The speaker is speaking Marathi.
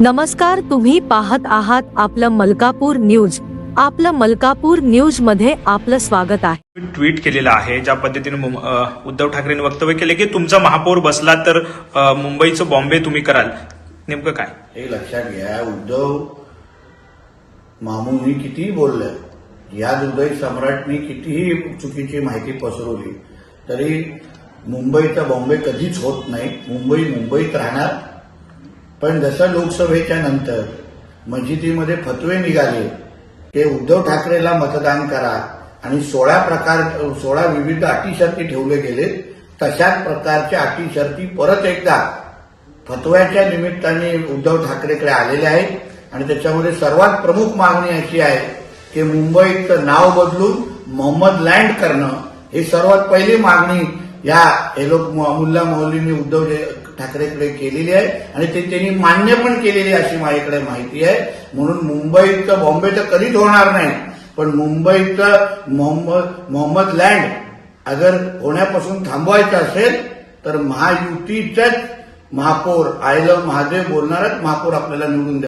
नमस्कार तुम्ही पाहत आहात आपलं मलकापूर न्यूज. आपलं मलकापूर न्यूजमध्ये आपलं स्वागत आहे. ट्विट केलेलं आहे ज्या पद्धतीने उद्धव ठाकरेंनी वक्तव्य केले की तुमचा महापौर बसला तर मुंबईचं बॉम्बे तुम्ही कराल. नेमकं काय? हे लक्षात घ्या उद्धव मामूंनी कितीही बोललं या दुर्दैव सम्राटनी कितीही चुकीची माहिती पसरवली तरी मुंबईचा बॉम्बे कधीच होत नाही. मुंबई मुंबईत राहणार पण जसं लोकसभेच्या नंतर मस्जिदीमध्ये फतवे निघाले ते उद्धव ठाकरेला मतदान करा आणि सोळा प्रकार सोळा विविध अटी शर्ती ठेवले गेले तशाच प्रकारच्या अटी शर्ती परत एकदा फतव्याच्या निमित्ताने उद्धव ठाकरेकडे आलेले आहेत. आणि त्याच्यामध्ये सर्वात प्रमुख मागणी अशी आहे की मुंबईचं नाव बदलून मोहम्मद लँड करणं ही सर्वात पहिली मागणी या एलोक मुल्ला मौलींनी उद्धव ठाकरेकडे केलेली आहे आणि ते त्यांनी मान्य पण केलेली आहे अशी माझ्याकडे माहिती आहे. म्हणून मुंबईचं बॉम्बे तर कधीच होणार नाही. पण मुंबईचं मोहम्मद मोहम्मद लँड अगर होण्यापासून थांबवायचं असेल तर महायुतीच्याच महापौर आय लव्ह महादेव बोलणारच महापौर आपल्याला निवडून द्या